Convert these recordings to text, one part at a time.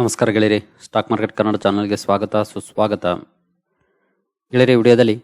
ನಮಸ್ಕಾರ ಗೆಳೆಯರಿ stock market Kannada ಚಾನಲ್ಗೆ ಸ್ವಾಗತ, ಸುಸ್ವಾಗತ. ಗೆಳೆಯರಿ, ವಿಡಿಯೋದಲ್ಲಿ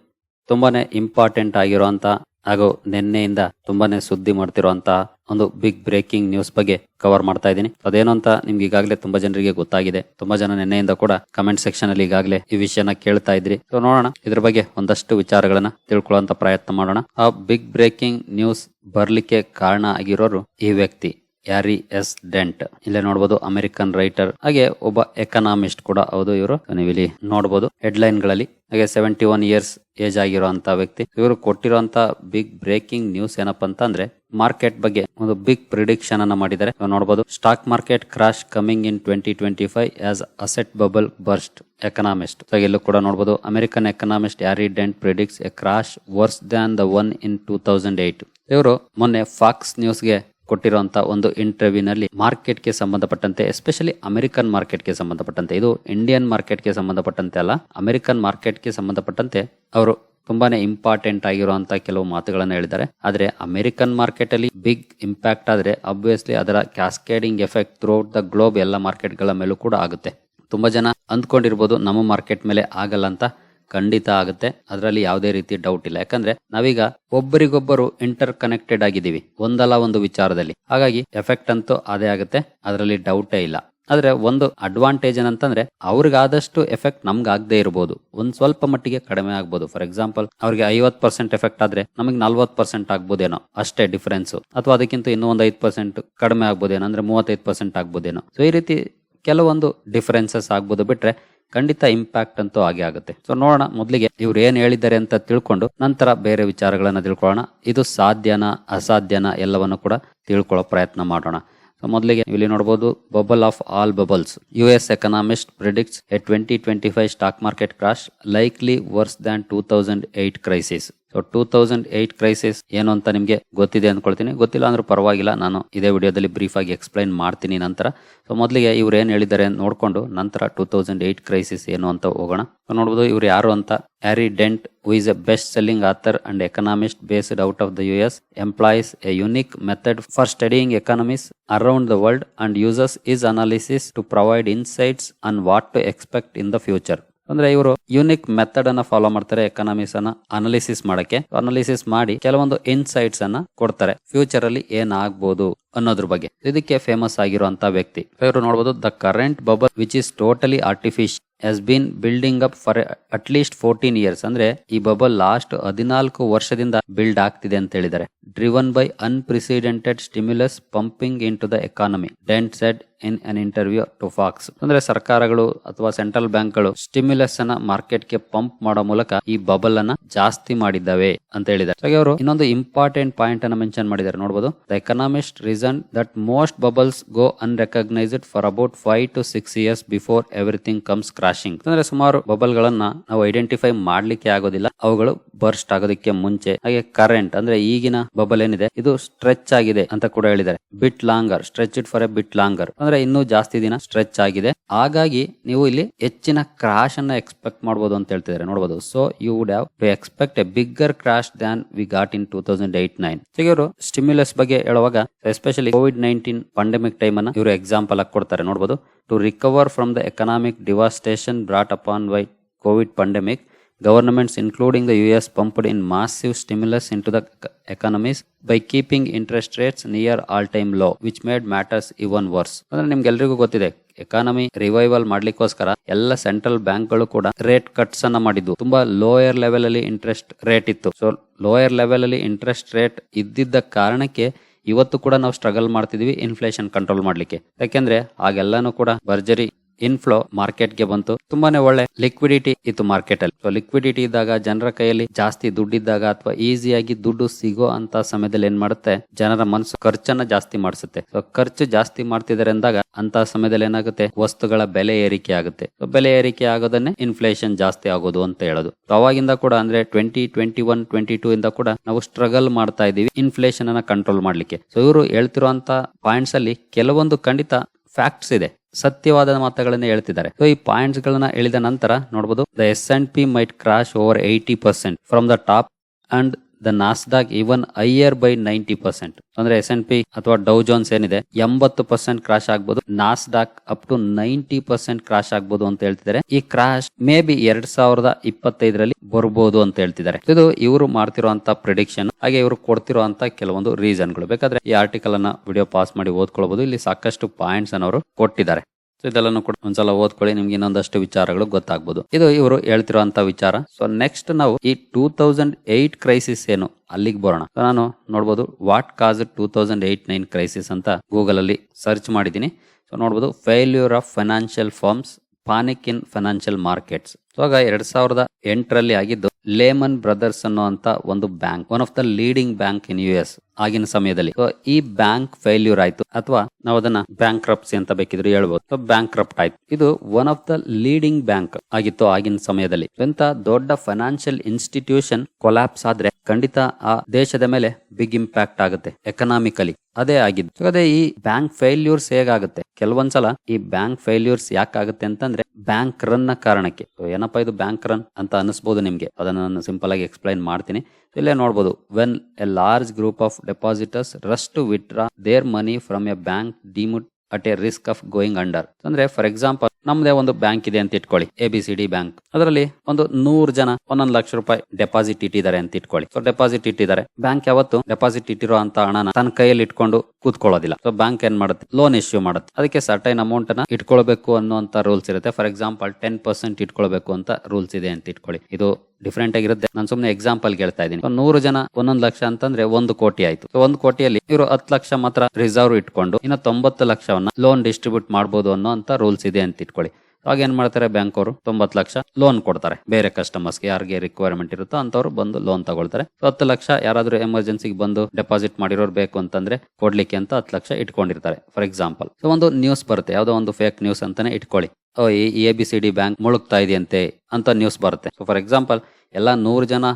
ತುಂಬಾನೇ ಇಂಪಾರ್ಟೆಂಟ್ ಆಗಿರುವಂಥ ಹಾಗೂ ನಿನ್ನೆಯಿಂದ ತುಂಬಾನೇ ಸುದ್ದಿ ಮಾಡ್ತಿರುವಂಥ ಒಂದು ಬಿಗ್ ಬ್ರೇಕಿಂಗ್ ನ್ಯೂಸ್ ಬಗ್ಗೆ ಕವರ್ ಮಾಡ್ತಾ ಇದ್ದೀನಿ. ಅದೇನು ಅಂತ ನಿಮ್ಗೆ ಈಗಾಗಲೇ ತುಂಬಾ ಜನರಿಗೆ ಗೊತ್ತಾಗಿದೆ. ತುಂಬಾ ಜನ ನಿನ್ನೆಯಿಂದ ಕೂಡ ಕಮೆಂಟ್ ಸೆಕ್ಷನ್ ಅಲ್ಲಿ ಈಗಾಗಲೇ ಈ ವಿಷಯನ ಕೇಳ್ತಾ ಇದ್ರಿ. ಸೊ ನೋಡೋಣ, ಇದ್ರ ಬಗ್ಗೆ ಒಂದಷ್ಟು ವಿಚಾರಗಳನ್ನ ತಿಳ್ಕೊಳ್ಳುವಂತ ಪ್ರಯತ್ನ ಮಾಡೋಣ. ಆ ಬಿಗ್ ಬ್ರೇಕಿಂಗ್ ನ್ಯೂಸ್ ಬರ್ಲಿಕ್ಕೆ ಕಾರಣ ಆಗಿರೋರು ಈ ವ್ಯಕ್ತಿ. ಯಾರಿ ಎಸ್ ಡೆಂಟ್. ಇಲ್ಲೇ ನೋಡಬಹುದು ಅಮೆರಿಕನ್ ರೈಟರ್, ಹಾಗೆ ಒಬ್ಬ ಎಕನಾಮಿಸ್ಟ್ ಕೂಡ ಹೌದು ಇವರು. ನೀವು ಇಲ್ಲಿ ನೋಡಬಹುದು ಹೆಡ್ಲೈನ್ಗಳಲ್ಲಿ. ಹಾಗೆ ಸೆವೆಂಟಿ ಒನ್ ಇಯರ್ಸ್ ಏಜ್ ಆಗಿರುವಂತ ವ್ಯಕ್ತಿ. ಇವರು ಕೊಟ್ಟಿರುವಂತ ಬಿಗ್ ಬ್ರೇಕಿಂಗ್ ನ್ಯೂಸ್ ಏನಪ್ಪಾ ಅಂತಂದ್ರೆ ಮಾರ್ಕೆಟ್ ಬಗ್ಗೆ ಒಂದು ಬಿಗ್ ಪ್ರಿಡಿಕ್ಷನ್ ಅನ್ನ ಮಾಡಿದ್ದಾರೆ. ನೋಡಬಹುದು stock market crash coming in twenty twenty five as asset bubble burst economist ಇಲ್ಲೂ ಕೂಡ ನೋಡಬಹುದು American economist Harry Dent predicts a crash worse than the one in two thousand eight ಇವರು ಮೊನ್ನೆ ಫಾಕ್ಸ್ ನ್ಯೂಸ್ಗೆ ಕೊಟ್ಟಿರುವಂತ ಒಂದು ಇಂಟರ್ವ್ಯೂನಲ್ಲಿ ಮಾರ್ಕೆಟ್ಗೆ ಸಂಬಂಧಪಟ್ಟಂತೆ ಎಸ್ಪೆಷಲಿ ಅಮೆರಿಕನ್ ಮಾರ್ಕೆಟ್ಗೆ ಸಂಬಂಧಪಟ್ಟಂತೆ. ಇದು ಇಂಡಿಯನ್ ಮಾರ್ಕೆಟ್ಗೆ ಸಂಬಂಧಪಟ್ಟಂತೆ ಅಲ್ಲ ಅಮೆರಿಕನ್ ಮಾರ್ಕೆಟ್ಗೆ ಸಂಬಂಧಪಟ್ಟಂತೆ ಅವರು ತುಂಬಾನೇ ಇಂಪಾರ್ಟೆಂಟ್ ಆಗಿರುವಂತಹ ಕೆಲವು ಮಾತುಗಳನ್ನು ಹೇಳಿದ್ದಾರೆ. ಆದರೆ ಅಮೆರಿಕನ್ ಮಾರ್ಕೆಟ್ ಅಲ್ಲಿ ಬಿಗ್ ಇಂಪ್ಯಾಕ್ಟ್ ಆದ್ರೆ ಅಬ್ವಿಯಸ್ಲಿ ಅದರ cascading effect throughout the globe ಎಲ್ಲ ಮಾರ್ಕೆಟ್ಗಳ ಮೇಲೂ ಕೂಡ ಆಗುತ್ತೆ. ತುಂಬಾ ಜನ ಅಂದ್ಕೊಂಡಿರ್ಬೋದು, ನಮ್ಮ ಮಾರ್ಕೆಟ್ ಮೇಲೆ ಆಗಲ್ಲ ಅಂತ. ಖಂಡಿತ ಆಗುತ್ತೆ. ಅದರಲ್ಲಿ ಯಾವುದೇ ರೀತಿ ಡೌಟ್ ಇಲ್ಲ. ಯಾಕಂದ್ರೆ ನಾವೀಗ ಒಬ್ಬರಿಗೊಬ್ಬರು ಇಂಟರ್ ಕನೆಕ್ಟೆಡ್ ಆಗಿದ್ದೀವಿ. ಒಂದಲ್ಲ ಒಂದು ವಿಚಾರದಲ್ಲಿ. ಹಾಗಾಗಿ ಎಫೆಕ್ಟ್ ಅಂತೂ ಅದೇ ಆಗುತ್ತೆ. ಅದರಲ್ಲಿ ಡೌಟೇ ಇಲ್ಲ. ಆದ್ರೆ ಒಂದು ಅಡ್ವಾಂಟೇಜ್ ಏನಂತಂದ್ರೆ ಅವ್ರಿಗಾದಷ್ಟು ಎಫೆಕ್ಟ್ ನಮ್ಗೆ ಆಗದೆ ಇರಬಹುದು ಒಂದ್ ಸ್ವಲ್ಪ ಮಟ್ಟಿಗೆ ಕಡಿಮೆ ಆಗ್ಬೋದು. ಫಾರ್ ಎಕ್ಸಾಂಪಲ್ ಅವ್ರಿಗೆ ಐವತ್ ಪರ್ಸೆಂಟ್ ಎಫೆಕ್ಟ್ ಆದ್ರೆ ನಮಗೆ ನಲ್ವತ್ ಪರ್ಸೆಂಟ್ ಆಗ್ಬೋದೇನೋ. ಅಷ್ಟೇ ಡಿಫರೆನ್ಸ್ ಅಥವಾ ಅದಕ್ಕಿಂತ ಇನ್ನೂ ಒಂದ್ ಐದು ಪರ್ಸೆಂಟ್ ಕಡಿಮೆ ಆಗ್ಬೋದೇನೋ. ಅಂದ್ರೆ ಮೂವತ್ತೈದು ಪರ್ಸೆಂಟ್ ಆಗ್ಬೋದೇನೋ. ಸೊ ಈ ರೀತಿ ಕೆಲವೊಂದು ಡಿಫರೆನ್ಸಸ್ ಆಗ್ಬೋದು. ಬಿಟ್ರೆ ಖಂಡಿತ ಇಂಪ್ಯಾಕ್ಟ್ ಅಂತೂ ಆಗೇ ಆಗುತ್ತೆ. ಸೊ ನೋಡೋಣ ಮೊದಲಿಗೆ ಇವ್ರು ಏನ್ ಹೇಳಿದ್ದಾರೆ ಅಂತ ತಿಳ್ಕೊಂಡು ನಂತರ ಬೇರೆ ವಿಚಾರಗಳನ್ನ ತಿಳ್ಕೊಳ್ಳೋಣ. ಇದು ಸಾಧ್ಯನಾ ಅಸಾಧ್ಯನ ಎಲ್ಲವನ್ನು ಕೂಡ ತಿಳ್ಕೊಳ್ಳೋ ಪ್ರಯತ್ನ ಮಾಡೋಣ. ಸೊ ಮೊದಲಿಗೆ ಇಲ್ಲಿ ನೋಡಬಹುದು bubble of all bubbles U S economist predicts a twenty twenty five stock market crash likely worse than two thousand eight crisis two thousand eight crisis ಏನು ಅಂತ ನಿಮಗೆ ಗೊತ್ತಿದೆ ಅಂದ್ಕೊಳ್ತೀನಿ ಗೊತ್ತಿಲ್ಲ ಅಂದ್ರೂ ಪರವಾಗಿಲ್ಲ. ನಾನು ಇದೇ ವಿಡಿಯೋದಲ್ಲಿ ಬ್ರೀಫ್ ಆಗಿ ಎಕ್ಸ್ಪ್ಲೈನ್ ಮಾಡ್ತೀನಿ ನಂತರ. ಸೊ ಮೊದಲಿಗೆ ಇವ್ರು ಏನು ಹೇಳಿದ್ದಾರೆ ನೋಡಿಕೊಂಡು ನಂತರ ಟೂ ತೌಸಂಡ್ ಏಟ್ ಕ್ರೈಸಿಸ್ ಏನು ಅಂತ ಹೋಗೋಣ. ಸೊ ನೋಡ್ಬೋದು ಇವ್ರು ಯಾರು ಅಂತ. Harry Dent who is a best selling author and economist based out of the U S employees a unique method for studying economies around the world and uses is analysis to provide insights on what to expect in the future ಅಂದ್ರೆ ಇವರು unique method ಅನ್ನ follow ಮಾಡ್ತಾರೆ economics ಅನ್ನ analysis ಮಾಡಕ್ಕೆ. Analysis ಮಾಡಿ ಕೆಲವೊಂದು insights ಅನ್ನ ಕೊಡ್ತಾರೆ. ಫ್ಯೂಚರ್ ಅಲ್ಲಿ ಏನಾಗಬಹುದು ಅನ್ನೋದ್ರ ಬಗ್ಗೆ. ಇದಕ್ಕೆ ಫೇಮಸ್ ಆಗಿರುವಂತ ವ್ಯಕ್ತಿ. ಇವರು ನೋಡಬಹುದು the current bubble which is totally artificial has been building up for at least fourteen years ಅಂದ್ರೆ ಈ ಬಬಲ್ ಲಾಸ್ಟ್ ಹದಿನಾಲ್ಕು ವರ್ಷದಿಂದ ಬಿಲ್ಡ್ ಆಗ್ತಿದೆ ಅಂತ ಹೇಳಿದ್ದಾರೆ. Driven by unprecedented stimulus pumping into the economy Dent said in an interview to Fox ಅಂದ್ರೆ ಸರ್ಕಾರಗಳು ಅಥವಾ ಸೆಂಟ್ರಲ್ ಬ್ಯಾಂಕ್ಗಳು ಸ್ಟಿಮ್ಯುಲಸ್ ಅನ್ನ ಮಾರ್ಕೆಟ್ಗೆ ಪಂಪ್ ಮಾಡೋ ಮೂಲಕ ಈ ಬಬಲ್ ಅನ್ನ ಜಾಸ್ತಿ ಮಾಡಿದ್ದಾವೆ ಅಂತ ಹೇಳಿದ್ದಾರೆ. ಹಾಗೆ ಅವರು ಇನ್ನೊಂದು ಇಂಪಾರ್ಟೆಂಟ್ ಪಾಯಿಂಟ್ ಅನ್ನ ಮೆನ್ಷನ್ ಮಾಡಿದ್ದಾರೆ. ನೋಡಬಹುದು the economist reason that most bubbles go unrecognised for about five to six years before everything comes crashing ಅಂದ್ರೆ ಸುಮಾರು ಬಬಲ್ ಗಳನ್ನ ನಾವು ಐಡೆಂಟಿಫೈ ಮಾಡ್ಲಿಕ್ಕೆ ಆಗೋದಿಲ್ಲ. ಅವುಗಳು ಬರ್ಸ್ಟ್ ಆಗೋದಕ್ಕೆ ಮುಂಚೆ. ಹಾಗೆ ಕರೆಂಟ್ ಅಂದ್ರೆ ಈಗಿನ ಬಬಲ್ ಏನಿದೆ, ಇದು ಸ್ಟ್ರೆಚ್ ಆಗಿದೆ ಅಂತ ಕೂಡ ಹೇಳಿದ್ದಾರೆ. Bit longer stretch it for a bit longer ಅಂದ್ರೆ ಇನ್ನೂ ಜಾಸ್ತಿ ದಿನ ಸ್ಟ್ರೆಚ್ ಆಗಿದೆ. ಹಾಗಾಗಿ ನೀವು ಇಲ್ಲಿ ಹೆಚ್ಚಿನ ಕ್ರಾಶ್ ಅನ್ನ ಎಕ್ಸ್ಪೆಕ್ಟ್ ಮಾಡಬಹುದು ಅಂತ ಹೇಳ್ತಿದ್ದಾರೆ. ನೋಡಬಹುದು so you would have to expect a bigger crash than we got in two thousand eight nine ಇವರು ಸ್ಟಿಮ್ಯುಲಸ್ ಬಗ್ಗೆ ಹೇಳುವಾಗ especially covid nineteen pandemic time ಅನ್ನ ಇವರು ಎಕ್ಸಾಂಪಲ್ ಆಗಿ ಕೊಡ್ತಾರೆ. ನೋಡಬಹುದು to recover from the economic devastation brought upon by COVID pandemic governments including the US pumped in massive stimulus into the economies by keeping interest rates near all time low which made matters even worse ಅಂದ್ರೆ ನಿಮ್ಗೆಲ್ರಿಗೂ ಗೊತ್ತಿದೆ economy revival ಮಾಡ್ಲಿಕ್ಕೋಸ್ಕರ ಎಲ್ಲ central ಬ್ಯಾಂಕ್ಗಳು ಕೂಡ rate cuts ಅನ್ನ ಮಾಡಿದ್ದು ತುಂಬಾ lower level ಅಲ್ಲಿ ಇಂಟ್ರೆಸ್ಟ್ ರೇಟ್ ಇತ್ತು ಸೊ ಲೋಯರ್ ಲೆವೆಲ್ ಅಲ್ಲಿ ಇಂಟ್ರೆಸ್ಟ್ ರೇಟ್ ಇದ್ದಿದ್ದ ಕಾರಣಕ್ಕೆ ಇವತ್ತು ಕೂಡ ನಾವು ಸ್ಟ್ರಗಲ್ ಮಾಡ್ತಿದೀವಿ ಇನ್ಫ್ಲೇಷನ್ ಕಂಟ್ರೋಲ್ ಮಾಡ್ಲಿಕ್ಕೆ. ಯಾಕೆಂದ್ರೆ ಆಗೆಲ್ಲಾನು ಕೂಡ ಭರ್ಜರಿ ಇನ್ಫ್ಲೋ ಮಾರ್ಕೆಟ್ಗೆ ಬಂತು. ತುಂಬಾನೇ ಒಳ್ಳೆ ಲಿಕ್ವಿಡಿಟಿ ಇತ್ತು ಮಾರ್ಕೆಟ್ ಅಲ್ಲಿ. ಸೊ ಲಿಕ್ವಿಡಿಟಿ ಇದ್ದಾಗ ಜನರ ಕೈಯಲ್ಲಿ ಜಾಸ್ತಿ ದುಡ್ಡಿದ್ದಾಗ ಅಥವಾ ಈಸಿಯಾಗಿ ದುಡ್ಡು ಸಿಗೋ ಅಂತ ಸಮಯದಲ್ಲಿ ಏನ್ ಮಾಡುತ್ತೆ? ಜನರ ಮನಸ್ಸು ಖರ್ಚನ್ನ ಜಾಸ್ತಿ ಮಾಡಿಸುತ್ತೆ. ಸೊ ಖರ್ಚು ಜಾಸ್ತಿ ಮಾಡ್ತಿದ್ದಾರೆ ಅಂದಾಗ ಅಂತ ಸಮಯದಲ್ಲಿ ಏನಾಗುತ್ತೆ? ವಸ್ತುಗಳ ಬೆಲೆ ಏರಿಕೆ ಆಗುತ್ತೆ. ಬೆಲೆ ಏರಿಕೆ ಆಗೋದನ್ನೇ ಇನ್ಫ್ಲೇಷನ್ ಜಾಸ್ತಿ ಆಗೋದು ಅಂತ ಹೇಳೋದು. ಅವಾಗಿಂದ ಕೂಡ ಅಂದ್ರೆ twenty twenty one twenty two ಇಂದ ಕೂಡ ನಾವು ಸ್ಟ್ರಗಲ್ ಮಾಡ್ತಾ ಇದೀವಿ ಇನ್ಫ್ಲೇಷನ್ ಅನ್ನ ಕಂಟ್ರೋಲ್ ಮಾಡ್ಲಿಕ್ಕೆ. ಸೊ ಇವರು ಹೇಳ್ತಿರುವಂತ ಪಾಯಿಂಟ್ಸ್ ಅಲ್ಲಿ ಕೆಲವೊಂದು ಖಂಡಿತ ಫ್ಯಾಕ್ಟ್ಸ್ ಇದೆ. ಸತ್ಯವಾದ ಮಾತುಗಳನ್ನ ಹೇಳ್ತಿದ್ದಾರೆ. ಸೊ ಈ ಪಾಯಿಂಟ್ಸ್ ಗಳನ್ನ ಹೇಳಿದ ನಂತರ ನೋಡಬಹುದು the S and P might crash over eighty percent from the top and the Nasdaq even higher by ninety percent ಅಂದ್ರೆ ಎಸ್ ಎನ್ ಪಿ ಅಥವಾ ಡೌ ಜೋನ್ಸ್ ಏನಿದೆ, ಎಂಬತ್ತು ಪರ್ಸೆಂಟ್ ಕ್ರಾಶ್ ಆಗ್ಬೋದು. Nasdaq up to ninety percent crash ಆಗ್ಬೋದು ಅಂತ ಹೇಳ್ತಿದ್ದಾರೆ. ಈ crash may be ಎರಡ್ ಸಾವಿರದ ಇಪ್ಪತ್ತೈದರಲ್ಲಿ ಬರ್ಬೋದು ಅಂತ ಹೇಳ್ತಿದ್ದಾರೆ. ಇದು ಇವರು ಮಾಡ್ತಿರುವಂತ ಪ್ರಿಡಿಕ್ಷನ್ ಹಾಗೆ ಇವರು ಕೊಡ್ತಿರುವಂತ ಕೆಲವೊಂದು ರೀಸನ್ಗಳು ಬೇಕಾದ್ರೆ ಈ ಆರ್ಟಿಕಲ್ ಅನ್ನ ವಿಡಿಯೋ ಪಾಸ್ ಮಾಡಿ ಓದ್ಕೊಳ್ಬಹುದು ಇಲ್ಲಿ ಸಾಕಷ್ಟು ಪಾಯಿಂಟ್ಸ್ ಅನ್ನು ಅವರು ಕೊಟ್ಟಿದ್ದಾರೆ. ಸೊ ಇದೆಲ್ಲನೂ ಕೂಡ ಒಂದ್ಸಲ ಓದ್ಕೊಳ್ಳಿ, ನಿಮ್ಗೆ ಇನ್ನೊಂದಷ್ಟು ವಿಚಾರಗಳು ಗೊತ್ತಾಗ್ಬೋದು. ಇದು ಇವರು ಹೇಳ್ತಿರುವಂತ ವಿಚಾರ. ಸೊ ನೆಕ್ಸ್ಟ್ ನಾವು ಈ ಟೂ ತೌಸಂಡ್ ಏಟ್ ಕ್ರೈಸಿಸ್ ಏನು? ಅಲ್ಲಿಗೆ ಬರೋಣ. ನಾನು ನೋಡ್ಬೋದು what cause two thousand eight nine crisis ಅಂತ ಗೂಗಲ್ ಅಲ್ಲಿ ಸರ್ಚ್ ಮಾಡಿದ್ದೀನಿ. ಸೊ ನೋಡ್ಬೋದು failure of financial firms panic in financial markets ಇವಾಗ ಎರಡ್ ಸಾವಿರದ ಎಂಟರಲ್ಲಿ ಆಗಿದ್ದು ಲೇಮನ್ ಬ್ರದರ್ಸ್ ಅನ್ನುವಂತ ಒಂದು bank one of the leading bank in U S ಆಗಿನ ಸಮಯದಲ್ಲಿ. ಈ ಬ್ಯಾಂಕ್ ಫೇಲ್ಯೂರ್ ಆಯ್ತು. ಅಥವಾ ನಾವು ಅದನ್ನ ಬ್ಯಾಂಕ್ ಕ್ರಪ್ಸಿ ಅಂತ ಬೇಕಿದ್ರು ಹೇಳ್ಬೋದು. ಬ್ಯಾಂಕ್ ಕ್ರಪ್ಟ್ ಆಯ್ತು. ಇದು one of the leading bank ಆಗಿತ್ತು ಆಗಿನ ಸಮಯದಲ್ಲಿ. ಎಂತ ದೊಡ್ಡ ಫೈನಾನ್ಷಿಯಲ್ ಇನ್ಸ್ಟಿಟ್ಯೂಷನ್ ಕೊಲಾಪ್ಸ್ ಆದ್ರೆ ಖಂಡಿತ ಆ ದೇಶದ ಮೇಲೆ ಬಿಗ್ ಇಂಪ್ಯಾಕ್ಟ್ ಆಗುತ್ತೆ ಎಕನಾಮಿಕಲಿ ಅದೇ ಆಗಿದ್ದು. ಅದೇ ಈ ಬ್ಯಾಂಕ್ ಫೇಲ್ಯೂರ್ಸ್ ಹೇಗಾಗುತ್ತೆ? ಕೆಲವೊಂದ್ಸಲ ಈ ಬ್ಯಾಂಕ್ ಫೇಲ್ಯೂರ್ಸ್ ಯಾಕಾಗುತ್ತೆ ಅಂತಂದ್ರೆ ಬ್ಯಾಂಕ್ ರನ್ನ ಕಾರಣಕ್ಕೆ. ಏನಪ್ಪ ಇದು ಬ್ಯಾಂಕ್ ರನ್ ಅಂತ ಅನಿಸ್ಬೋದು ನಿಮಗೆ? ಅದನ್ನ ನಾನು ಸಿಂಪಲ್ ಆಗಿ ಎಕ್ಸ್ಪ್ಲೈನ್ ಮಾಡ್ತೀನಿ. ಇಲ್ಲೇ ನೋಡ್ಬೋದು when a large group of depositors rushed to withdraw their money from a bank deemed at a risk of going under ಅಂದ್ರೆ ಫಾರ್ ಎಕ್ಸಾಂಪಲ್ ನಮ್ದೇ ಒಂದು ಬ್ಯಾಂಕ್ ಇದೆ ಅಂತ ಇಟ್ಕೊಳ್ಳಿ. A B C D bank ಅದರಲ್ಲಿ ಒಂದು ನೂರು ಜನ, ಒಂದೊಂದು ಲಕ್ಷ ರೂಪಾಯಿ ಡೆಪಾಸಿಟ್ ಇಟ್ಟಿದ್ದಾರೆ ಅಂತ ಇಟ್ಕೊಳ್ಳಿ. ಸೊ ಡೆಪಾಸಿಟ್ ಇಟ್ಟಿದ್ದಾರೆ. ಬ್ಯಾಂಕ್ ಯಾವತ್ತು? ಡೆಪಾಸಿಟ್ ಇಟ್ಟಿರೋ ಅಂತ ಹಣನ ತನ್ನ ಕೈಯಲ್ಲಿ ಇಟ್ಕೊಂಡು ಕೂತ್ಕೊಳ್ಳೋದಿಲ್ಲ. ಸೊ ಬ್ಯಾಂಕ್ ಏನ್ ಮಾಡುತ್ತೆ? ಲೋನ್ ಇಶ್ಯೂ ಮಾಡುತ್ತೆ. ಅದಕ್ಕೆ ಸರ್ಟೈನ್ ಅಮೌಂಟ್ನ ಇಟ್ಕೊಳ್ಬೇಕು ಅನ್ನುವಂತ ರೂಲ್ಸ್ ಇರುತ್ತೆ. ಫಾರ್ ಎಕ್ಸಾಂಪಲ್ ಟೆನ್ ಪರ್ಸೆಂಟ್ ಇಟ್ಕೊಳ್ಬೇಕು ಅಂತ ರೂಲ್ಸ್ ಇದೆ ಅಂತ ಇಟ್ಕೊಳ್ಳಿ. ಇದು ಡಿಫ್ರೆಂಟ್ ಆಗಿರುತ್ತೆ. ನಾನು ಸುಮ್ಮನೆ ಎಕ್ಸಾಂಪಲ್ ಹೇಳ್ತಾ ಇದ್ದೀನಿ. ನೂರು ಜನ ಒಂದೊಂದು ಲಕ್ಷ ಅಂತಂದ್ರೆ ಒಂದು ಕೋಟಿ ಆಯ್ತು. ಒಂದು ಕೋಟಿಯಲ್ಲಿ ಇವರು ಹತ್ತು ಲಕ್ಷ ಮಾತ್ರ ರಿಸರ್ವ್ ಇಟ್ಕೊಂಡು ಇನ್ನು ತೊಂಬತ್ತು ಲಕ್ಷವನ್ನ ಲೋನ್ ಡಿಸ್ಟ್ರಿಬ್ಯೂಟ್ ಮಾಡಬಹುದು ಅನ್ನೋ ಅಂತ ರೂಲ್ಸ್ ಇದೆ ಅಂತ ಇಟ್ಕೊಳ್ಳಿ. ಅವಾಗ ಏನ್ ಮಾಡ್ತಾರೆ ಬ್ಯಾಂಕ್ ಅವರು ತೊಂಬತ್ತು ಲಕ್ಷ ಲೋನ್ ಕೊಡ್ತಾರೆ. ಬೇರೆ ಕಸ್ಟಮರ್ಸ್ಗೆ ಯಾರಿಗೆ ರಿಕ್ವೈರ್ಮೆಂಟ್ ಇರುತ್ತೋ ಅಂತವ್ರು ಬಂದು ಲೋನ್ ತಗೊಳ್ತಾರೆ. ಹತ್ತು ಲಕ್ಷ ಯಾರಾದ್ರೂ ಎಮರ್ಜೆನ್ಸಿಗೆ ಬಂದು ಡೆಪಾಸಿಟ್ ಮಾಡಿರೋರು ಬೇಕು ಅಂತಂದ್ರೆ ಕೊಡ್ಲಿಕ್ಕೆ ಅಂತ ಹತ್ತು ಲಕ್ಷ ಇಟ್ಕೊಂಡಿರ್ತಾರೆ ಫಾರ್ ಎಕ್ಸಾಂಪಲ್ ಸೊ ಒಂದು ನ್ಯೂಸ್ ಬರುತ್ತೆ. ಯಾವ್ದೋ ಒಂದು ಫೇಕ್ ನ್ಯೂಸ್ ಅಂತಾನೆ ಇಟ್ಕೊಳ್ಳಿ. ಓ A B C D bank ಮುಳುಗ್ತಾ ಇದೆಯಂತೆ ಅಂತ ನ್ಯೂಸ್ ಬರುತ್ತೆ. ಸೊ ಫಾರ್ ಎಕ್ಸಾಂಪಲ್ ಎಲ್ಲ ನೂರು ಜನ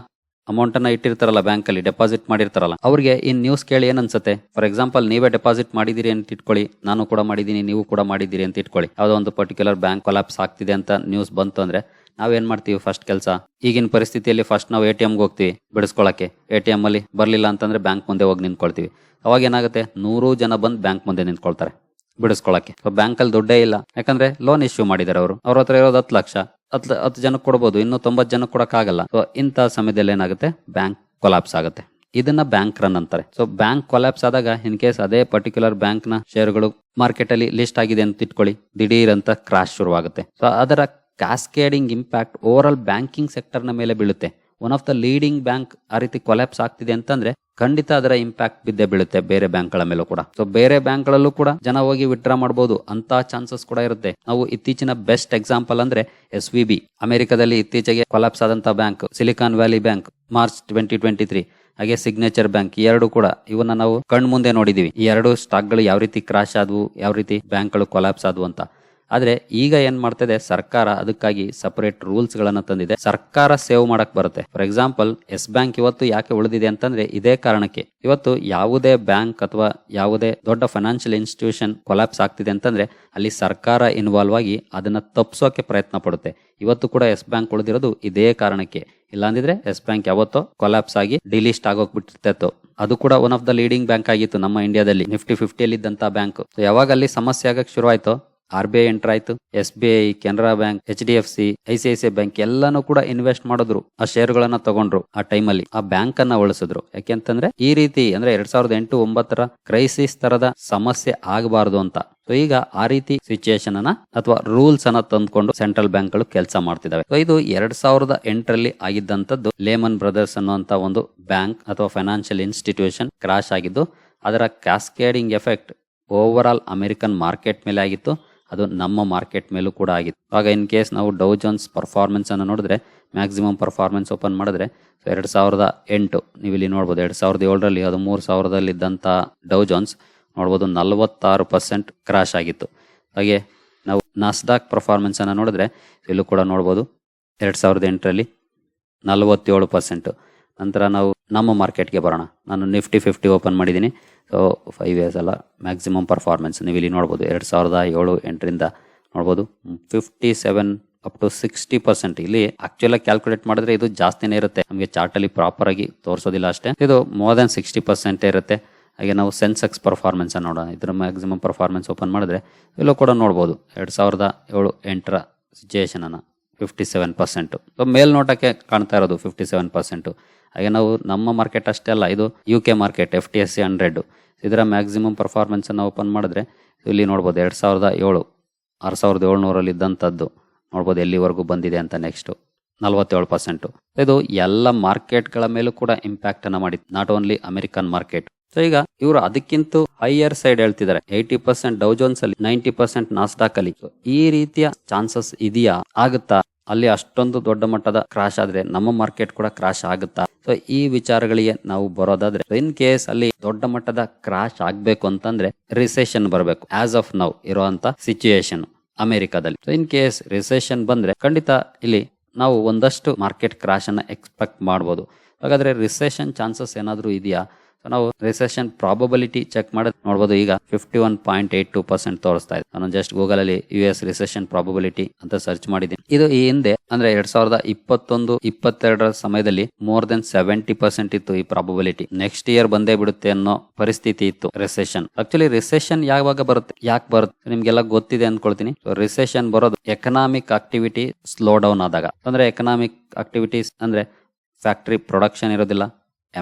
ಅಮೌಂಟ್ ಅನ್ನ ಇಟ್ಟಿರ್ತಾರಲ್ಲ ಬ್ಯಾಂಕ್ ಅಲ್ಲಿ ಡೆಪಾಸಿಟ್ ಮಾಡಿರ್ತಾರಲ್ಲ. ಅವ್ರಿಗೆ ಈ ನ್ಯೂಸ್ ಕೇಳಿ ಏನ್ ಅನ್ಸುತ್ತೆ ಫಾರ್ ಎಕ್ಸಾಂಪಲ್ ನೀವೇ ಡೆಪಾಸಿಟ್ ಮಾಡಿದಿರಿ ಅಂತ ಇಟ್ಕೊಳ್ಳಿ, ನಾನು ಕೂಡ ಮಾಡಿದ್ದೀನಿ, ನೀವು ಕೂಡ ಮಾಡಿದ್ದೀರಿ ಅಂತ ಇಟ್ಕೊಳ್ಳಿ. ಯಾವುದೋ ಒಂದು ಪರ್ಟಿಕ್ಯುಲರ್ ಬ್ಯಾಂಕ್ ಕೊಲಾಪ್ಸ್ ಆಗ್ತಿದೆ ಅಂತ ನ್ಯೂಸ್ ಬಂತು ಅಂದ್ರೆ, ನಾವೇನ್ ಮಾಡ್ತೀವಿ ಫಸ್ಟ್ ಕೆಲಸ? ಈಗಿನ ಪರಿಸ್ಥಿತಿಯಲ್ಲಿ ಫಸ್ಟ್ ನಾವು ಎ ಟಿ ಎಮ್ಗೆ ಹೋಗ್ತೀವಿ, ಬಿಡಿಸ್ಕೊಳಕ್ಕೆ. ಎ ಟಿ ಎಂ ಅಲ್ಲಿ ಬರಲಿಲ್ಲ ಅಂತಂದ್ರೆ ಬ್ಯಾಂಕ್ ಮುಂದೆ ಹೋಗಿ ನಿಂತ್ಕೊಳ್ತೀವಿ. ಅವಾಗ ಏನಾಗುತ್ತೆ? ನೂರು ಜನ ಬಂದು ಬ್ಯಾಂಕ್ ಮುಂದೆ ನಿಂತ್ಕೊಳ್ತಾರೆ, ಬಿಡಿಸ್ಕೊಳಕ್ಕೆ. ಬ್ಯಾಂಕ್ ಅಲ್ಲಿ ದುಡ್ಡೇ ಇಲ್ಲ. ಯಾಕಂದ್ರೆ ಲೋನ್ ಇಶ್ಯೂ ಮಾಡಿದ್ದಾರೆ ಅವರು. ಅವ್ರ ಹತ್ರ ಇರೋದು ಹತ್ತು ಲಕ್ಷ. ಹತ್ತು ಹತ್ತು ಜನಕ್ಕೆ ಕೊಡ್ಬೋದು, ಇನ್ನು ತೊಂಬತ್ತು ಜನಕ್ಕೆ ಕೊಡಕ್ಕಾಗಲ್ಲ. ಸೊ ಇಂಥ ಸಮಯದಲ್ಲಿ ಏನಾಗುತ್ತೆ? ಬ್ಯಾಂಕ್ ಕೊಲಾಪ್ಸ್ ಆಗುತ್ತೆ. ಇದನ್ನ ಬ್ಯಾಂಕ್ ರನ್ ಅಂತಾರೆ. ಸೊ ಬ್ಯಾಂಕ್ ಕೊಲಾಪ್ಸ್ ಆದಾಗ ಇನ್ ಕೇಸ್ ಅದೇ ಪರ್ಟಿಕ್ಯುಲರ್ ಬ್ಯಾಂಕ್ನ ಶೇರ್ಗಳು ಮಾರ್ಕೆಟ್ ಅಲ್ಲಿ ಲಿಸ್ಟ್ ಆಗಿದೆ ಅಂತ ಇಟ್ಕೊಳ್ಳಿ, ದಿಢೀರ್ ಅಂತ ಕ್ರಾಶ್ ಶುರುವಾಗುತ್ತೆ. ಸೊ ಅದರ cascading impact over all banking ಸೆಕ್ಟರ್ನ ಮೇಲೆ ಬೀಳುತ್ತೆ. One of the leading bank ಆ ರೀತಿ ಕೊಲ್ಯಾಪ್ಸ್ ಆಗ್ತಿದೆ ಅಂತಂದ್ರೆ ಖಂಡಿತ ಅದರ ಇಂಪ್ಯಾಕ್ಟ್ ಬಿದ್ದೇ ಬೀಳುತ್ತೆ ಬೇರೆ ಬ್ಯಾಂಕ್ಗಳ ಮೇಲೂ ಕೂಡ. ಸೊ ಬೇರೆ ಬ್ಯಾಂಕ್ಗಳಲ್ಲೂ ಕೂಡ ಜನ ಹೋಗಿ ವಿತ್ಡ್ರಾ ಮಾಡಬಹುದು ಅಂತ ಚಾನ್ಸಸ್ ಕೂಡ ಇರುತ್ತೆ. ನಾವು ಇತ್ತೀಚಿನ ಬೆಸ್ಟ್ ಎಕ್ಸಾಂಪಲ್ ಅಂದ್ರೆ ಎಸ್ ವಿ ಬಿ ಅಮೆರಿಕದಲ್ಲಿ ಇತ್ತೀಚೆಗೆ ಕೊಲಾಪ್ಸ್ ಆದಂತ bank Silicon Valley bank March twenty twenty three ಹಾಗೆ ಸಿಗ್ನೇಚರ್ ಬ್ಯಾಂಕ್ ಎರಡು ಕೂಡ ಇವನ್ನ ನಾವು ಕಣ್ ಮುಂದೆ ನೋಡಿದೀವಿ. ಈ ಎರಡು ಸ್ಟಾಕ್ಗಳು ಯಾವ ರೀತಿ ಕ್ರಾಶ್ ಆದವು, ಯಾವ ರೀತಿ ಬ್ಯಾಂಕ್ಗಳು ಕೊಲ್ಯಾಪ್ಸ್ ಆದವು ಅಂತ. ಆದ್ರೆ ಈಗ ಏನ್ ಮಾಡ್ತಿದೆ, ಸರ್ಕಾರ ಅದಕ್ಕಾಗಿ ಸಪರೇಟ್ ರೂಲ್ಸ್ ಗಳನ್ನ ತಂದಿದೆ. ಸರ್ಕಾರ ಸೇವ್ ಮಾಡಕ್ ಬರುತ್ತೆ. ಫಾರ್ ಎಕ್ಸಾಂಪಲ್ ಎಸ್ ಬ್ಯಾಂಕ್ ಇವತ್ತು ಯಾಕೆ ಉಳಿದಿದೆ ಅಂತಂದ್ರೆ ಇದೇ ಕಾರಣಕ್ಕೆ. ಇವತ್ತು ಯಾವುದೇ ಬ್ಯಾಂಕ್ ಅಥವಾ ಯಾವುದೇ ದೊಡ್ಡ ಫೈನಾನ್ಷಿಯಲ್ ಇನ್ಸ್ಟಿಟ್ಯೂಷನ್ ಕೊಲಾಪ್ಸ್ ಆಗ್ತಿದೆ ಅಂತಂದ್ರೆ ಅಲ್ಲಿ ಸರ್ಕಾರ ಇನ್ವಾಲ್ವ್ ಆಗಿ ಅದನ್ನ ತಪ್ಪಿಸೋಕೆ ಪ್ರಯತ್ನ ಪಡುತ್ತೆ. ಇವತ್ತು ಕೂಡ ಎಸ್ ಬ್ಯಾಂಕ್ ಉಳಿದಿರೋದು ಇದೇ ಕಾರಣಕ್ಕೆ. ಇಲ್ಲಾಂದಿದ್ರೆ ಎಸ್ ಬ್ಯಾಂಕ್ ಯಾವತ್ತೋ ಕೊಲಾಪ್ಸ್ ಆಗಿ ಡಿಲಿಸ್ಟ್ ಆಗೋಗ್ಬಿಟ್ಟಿರ್ತಿತ್ತು ಅದು ಕೂಡ one of the leading bank ಆಗಿತ್ತು ನಮ್ಮ ಇಂಡಿಯಾದಲ್ಲಿ ನಿಫ್ಟಿ ಫಿಫ್ಟಿಯಲ್ಲಿ ಇದ್ದಂತ ಬ್ಯಾಂಕ್ ಯಾವಾಗ ಅಲ್ಲಿ ಸಮಸ್ಯೆ ಆಗಕ್ ಶುರು ಆರ್ ಬಿ ಐ ಎಂಟರ್ ಆಯ್ತು, S B I, Canara bank, H D F C, I C I C bank ಎಲ್ಲಾನು ಕೂಡ ಇನ್ವೆಸ್ಟ್ ಮಾಡಿದ್ರು. ಆ ಶೇರ್ಗಳನ್ನ ತಗೊಂಡ್ರು ಆ ಟೈಮಲ್ಲಿ. ಆ ಬ್ಯಾಂಕ್ ಅನ್ನ ಉಳಿಸಿದ್ರು. ಯಾಕೆಂತಂದ್ರೆ ಈ ರೀತಿ ಅಂದ್ರೆ ಎರಡ್ ಸಾವಿರದ ಎಂಟು ಒಂಬತ್ತರ ಕ್ರೈಸಿಸ್ ತರದ ಸಮಸ್ಯೆ ಆಗಬಾರದು ಅಂತ. ಸೊ ಈಗ ಆ ರೀತಿ ಸಿಚುಯೇಷನ್ ಅನ್ನ ಅಥವಾ ರೂಲ್ಸ್ ಅನ್ನ ತಂದ್ಕೊಂಡು ಸೆಂಟ್ರಲ್ ಬ್ಯಾಂಕ್ಗಳು ಕೆಲಸ ಮಾಡ್ತಿದ್ದಾವೆ ಸೊ ಇದು ಎರಡ್ ಸಾವಿರದ ಎಂಟರಲ್ಲಿ ಆಗಿದ್ದಂತದ್ದು ಲೇಮನ್ ಬ್ರದರ್ಸ್ ಅನ್ನುವಂತ ಒಂದು ಬ್ಯಾಂಕ್ ಅಥವಾ ಫೈನಾನ್ಷಿಯಲ್ ಇನ್ಸ್ಟಿಟ್ಯೂಷನ್ ಕ್ರಾಶ್ ಆಗಿದ್ದು, ಅದರ cascading effect over all American market ಮೇಲೆ ಆಗಿತ್ತು. ಅದು ನಮ್ಮ ಮಾರ್ಕೆಟ್ ಮೇಲೂ ಕೂಡ ಆಗಿತ್ತು ಆಗ ಇನ್ ಕೇಸ್ ನಾವು ಡೌ ಜೋನ್ಸ್ ಪರ್ಫಾರ್ಮೆನ್ಸನ್ನು ನೋಡಿದ್ರೆ, ಮ್ಯಾಕ್ಸಿಮಮ್ ಪರ್ಫಾರ್ಮೆನ್ಸ್ ಓಪನ್ ಮಾಡಿದ್ರೆ ಎರಡು ಸಾವಿರದ ಎಂಟು ನೀವು ಇಲ್ಲಿ ನೋಡ್ಬೋದು, ಎರಡು ಸಾವಿರದ ಏಳರಲ್ಲಿ ಅದು ಮೂರು ಸಾವಿರದಲ್ಲಿ ಇದ್ದಂತ ಡೌ ಜೋನ್ಸ್ ನೋಡ್ಬೋದು ನಲವತ್ತಾರು ಪರ್ಸೆಂಟ್ ಕ್ರಾಶ್ ಆಗಿತ್ತು. ಹಾಗೆ ನಾವು ನಾಸ್ಡಾಕ್ ಪರ್ಫಾರ್ಮೆನ್ಸನ್ನು ನೋಡಿದ್ರೆ, ಇಲ್ಲೂ ಕೂಡ ನೋಡ್ಬೋದು, ಎರಡು ಸಾವಿರದ ಎಂಟರಲ್ಲಿ ನಲವತ್ತೇಳು ಪರ್ಸೆಂಟು. ನಂತರ ನಾವು ನಮ್ಮ ಮಾರ್ಕೆಟ್ಗೆ ಬರೋಣ. ನಾನು ನಿಫ್ಟಿ ಫಿಫ್ಟಿ ಓಪನ್ ಮಾಡಿದ್ದೀನಿ. ಸೊ ಫೈವ್ ಇಯರ್ಸ್ ಅಲ್ಲ ಮ್ಯಾಕ್ಸಿಮಮ್ ಪರ್ಫಾರ್ಮೆನ್ಸ್ ನೀವು ಇಲ್ಲಿ ನೋಡ್ಬೋದು, ಎರಡು ಸಾವಿರದ ಏಳು ಎಂಟರಿಂದ ನೋಡ್ಬೋದು. Fifty seven up to sixty percent ಇಲ್ಲಿ ಆಕ್ಚುಲ್ ಕ್ಯಾಲ್ಕುಲೇಟ್ ಮಾಡಿದ್ರೆ ಇದು ಜಾಸ್ತಿನೇ ಇರುತ್ತೆ. ನಮಗೆ ಚಾರ್ಟ್ ಅಲ್ಲಿ ಪ್ರಾಪರ್ ಆಗಿ ತೋರಿಸೋದಿಲ್ಲ ಅಷ್ಟೇ. ಇದು ಮೋರ್ ದನ್ ಸಿಕ್ಸ್ಟಿ ಪರ್ಸೆಂಟ್ ಇರುತ್ತೆ. ಹಾಗೆ ನಾವು ಸೆನ್ಸೆಕ್ಸ್ ಪರ್ಫಾರ್ಮೆನ್ಸ್ ನೋಡೋಣ. ಇದ್ರ ಮ್ಯಾಕ್ಸಿಮಮ್ ಪರ್ಫಾರ್ಮೆನ್ಸ್ ಓಪನ್ ಮಾಡಿದ್ರೆ, ಇಲ್ಲೂ ಕೂಡ ನೋಡ್ಬೋದು. ಎರಡು ಸಾವಿರದ ಏಳು ಎಂಟರ ಸಿಚುಯೇಷನ್ ಅನ್ನ. ಫಿಫ್ಟಿ ಸೆವೆನ್ ಪರ್ಸೆಂಟ್ ಮೇಲ್ನೋಟಕ್ಕೆ ಕಾಣ್ತಾ ಇರೋದು ಫಿಫ್ಟಿ ಸೆವೆನ್ ಪರ್ಸೆಂಟು ಹಾಗೆ ನಾವು ನಮ್ಮ ಮಾರ್ಕೆಟ್ ಅಷ್ಟೇ ಅಲ್ಲ, ಇದು U K market F T S C hundred ಇದರ ಮ್ಯಾಕ್ಸಿಮಮ್ ಪರ್ಫಾರ್ಮೆನ್ಸನ್ನು ಓಪನ್ ಮಾಡಿದ್ರೆ ಇಲ್ಲಿ ನೋಡ್ಬೋದು ಎರಡು ಸಾವಿರದ ಏಳು, ಆರು ಸಾವಿರದ ಏಳ್ನೂರಲ್ಲಿ ಇದ್ದಂಥದ್ದು. ನೋಡ್ಬೋದು ಎಲ್ಲಿವರೆಗೂ ಬಂದಿದೆ ಅಂತ ನೆಕ್ಸ್ಟು ನಲವತ್ತೇಳು ಪರ್ಸೆಂಟ್ ಇದು ಎಲ್ಲ ಮಾರ್ಕೆಟ್ಗಳ ಮೇಲೂ ಕೂಡ ಇಂಪ್ಯಾಕ್ಟ್ ಅನ್ನ ಮಾಡಿತ್ತು not only American market so ಈಗ ಇವರು ಅದಕ್ಕಿಂತ ಹೈಯರ್ ಸೈಡ್ ಹೇಳ್ತಿದ್ದಾರೆ ಏಯ್ಟಿ ಪರ್ಸೆಂಟ್ ಡೌಜೋನ್ಸ್ ಅಲ್ಲಿ ನೈಂಟಿ ಪರ್ಸೆಂಟ್ ನಾಸ್ಟಾಕ್ ಅಲ್ಲಿ. ಈ ರೀತಿಯ ಚಾನ್ಸಸ್ ಇದೆಯಾ, ಆಗುತ್ತಾ? ಅಲ್ಲಿ ಅಷ್ಟೊಂದು ದೊಡ್ಡ ಮಟ್ಟದ ಕ್ರಾಶ್ ಆದ್ರೆ ನಮ್ಮ ಮಾರ್ಕೆಟ್ ಕೂಡ ಕ್ರಾಶ್ ಆಗುತ್ತಾ? ಸೊ ಈ ವಿಚಾರಗಳಿಗೆ ನಾವು ಬರೋದಾದ್ರೆ ಇನ್ ಕೇಸ್ ಅಲ್ಲಿ ದೊಡ್ಡ ಮಟ್ಟದ ಕ್ರಾಶ್ ಆಗ್ಬೇಕು ಅಂತಂದ್ರೆ ರಿಸೆಷನ್ ಬರಬೇಕು ಆಸ್ ಆಫ್ ನೌ ಇರುವಂತ ಸಿಚುಯೇಷನ್ ಅಮೆರಿಕಾದಲ್ಲಿ. ಸೊ ಇನ್ ಕೇಸ್ ರಿಸೆಷನ್ ಬಂದ್ರೆ ಖಂಡಿತ ಇಲ್ಲಿ ನಾವು ಒಂದಷ್ಟು ಮಾರ್ಕೆಟ್ ಕ್ರಾಶ್ ಅನ್ನ ಎಕ್ಸ್ಪೆಕ್ಟ್ ಮಾಡಬಹುದು ಹಾಗಾದ್ರೆ ರಿಸೆಷನ್ ಚಾನ್ಸಸ್ ಏನಾದರೂ ಇದೆಯಾ? ಸೊ ನಾವು ರಿಸೆಷನ್ ಪ್ರಾಬಬಿಲಿಟಿ ಚೆಕ್ ಮಾಡೋದು ನೋಡಬಹುದು ಈಗ fifty one point eight two percent ತೋರಿಸ್ತಾ ಇದೆ. ನಾನು ಜಸ್ಟ್ ಗೂಗಲ್ ಅಲ್ಲಿ ಯು ಎಸ್ ರಿಸೆಷನ್ ಪ್ರಾಬಬಿಲಿಟಿ ಅಂತ ಸರ್ಚ್ ಮಾಡಿದ್ದೀನಿ. ಇದು ಈ ಹಿಂದೆ, ಅಂದ್ರೆ ಎರಡ್ ಸಾವಿರದ ಇಪ್ಪತ್ತೊಂದು, ಇಪ್ಪತ್ತೆರಡರ ಸಮಯದಲ್ಲಿ ಮೋರ್ ದೆನ್ ಸೆವೆಂಟಿ ಪರ್ಸೆಂಟ್ ಇತ್ತು ಈ ಪ್ರಾಬಬಿಲಿಟಿ ನೆಕ್ಸ್ಟ್ ಇಯರ್ ಬಂದೇ ಬಿಡುತ್ತೆ ಅನ್ನೋ ಪರಿಸ್ಥಿತಿ ಇತ್ತು ರಿಸೆಷನ್ ಆಕ್ಚುಲಿ ರಿಸೆಷನ್ ಯಾವಾಗ ಬರುತ್ತೆ? ಯಾಕೆ ಬರುತ್ತೆ? ನಿಮ್ಗೆಲ್ಲ ಗೊತ್ತಿದೆ ಅನ್ಕೊಳ್ತೀನಿ. ರಿಸೆಷನ್ ಬರೋದು ಎಕನಾಮಿಕ್ ಆಕ್ಟಿವಿಟಿ ಸ್ಲೋ ಡೌನ್ ಆದಾಗ. ಅಂದ್ರೆ ಎಕನಾಮಿಕ್ ಆಕ್ಟಿವಿಟೀಸ್ ಅಂದ್ರೆ ಫ್ಯಾಕ್ಟರಿ ಪ್ರೊಡಕ್ಷನ್ ಇರೋದಿಲ್ಲ.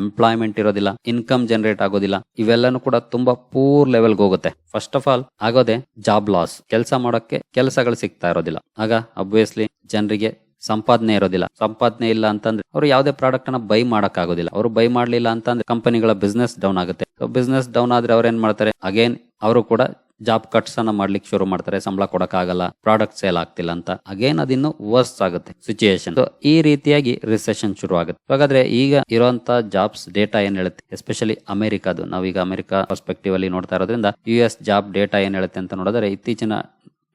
ಎಂಪ್ಲಾಯ್ಮೆಂಟ್ ಇರೋದಿಲ್ಲ ಇನ್ಕಮ್ ಜನರೇಟ್ ಆಗೋದಿಲ್ಲ, ಇವೆಲ್ಲನೂ ಕೂಡ ತುಂಬಾ ಪೂರ್ ಲೆವೆಲ್ಗೆ ಹೋಗುತ್ತೆ. ಫಸ್ಟ್ ಆಫ್ ಆಲ್ ಆಗೋದೆ ಜಾಬ್ ಲಾಸ್ ಕೆಲಸ ಮಾಡೋಕ್ಕೆ ಕೆಲಸಗಳು ಸಿಗ್ತಾ ಇರೋದಿಲ್ಲ. ಆಗ ಅಬ್ವಿಯಸ್ಲಿ ಜನರಿಗೆ ಸಂಪಾದನೆ ಇರೋದಿಲ್ಲ. ಸಂಪಾದನೆ ಇಲ್ಲ ಅಂತಂದ್ರೆ ಅವ್ರು ಯಾವುದೇ ಪ್ರಾಡಕ್ಟ್ ಅನ್ನ ಬೈ ಮಾಡಕ್ ಆಗೋದಿಲ್ಲ ಅವರು ಬೈ ಮಾಡ್ಲಿಲ್ಲ ಅಂತಂದ್ರೆ ಕಂಪನಿಗಳ ಬಿಸ್ನೆಸ್ ಡೌನ್ ಆಗುತ್ತೆ. ಬಿಸ್ನೆಸ್ ಡೌನ್ ಆದ್ರೆ ಅವ್ರು ಏನ್ ಮಾಡ್ತಾರೆ? ಅಗೇನ್ ಅವರು ಕೂಡ ಜಾಬ್ ಕಟ್ಸ್ ಅನ್ನ ಮಾಡ್ಲಿಕ್ಕೆ ಶುರು ಮಾಡ್ತಾರೆ, ಸಂಬಳ ಕೊಡಕ್ಕಾಗಲ್ಲ ಪ್ರಾಡಕ್ಟ್ ಸೇಲ್ ಆಗ್ತಿಲ್ಲ ಅಂತ. ಅಗೇನ್ ಅದಿನ್ನು ವರ್ಸ್ ಆಗುತ್ತೆ ಸಿಚುಯೇಷನ್ ಈ ರೀತಿಯಾಗಿ ರಿಸೆಷನ್ ಶುರು ಆಗುತ್ತೆ ಹಾಗಾದ್ರೆ ಈಗ ಇರುವಂತ ಜಾಬ್ಸ್ ಡೇಟಾ ಏನ್ ಹೇಳುತ್ತೆ? ಎಸ್ಪೆಷಲಿ ಅಮೆರಿಕಾದು. ನಾವೀಗ ಅಮೆರಿಕಾ ಪರ್ಸ್ಪೆಕ್ಟಿವ್ ಅಲ್ಲಿ ನೋಡ್ತಾ ಇರೋದ್ರಿಂದ ಯು ಎಸ್ ಜಾಬ್ ಡೇಟಾ ಏನ್ ಹೇಳುತ್ತೆ ಅಂತ ನೋಡಿದ್ರೆ ಇತ್ತೀಚಿನ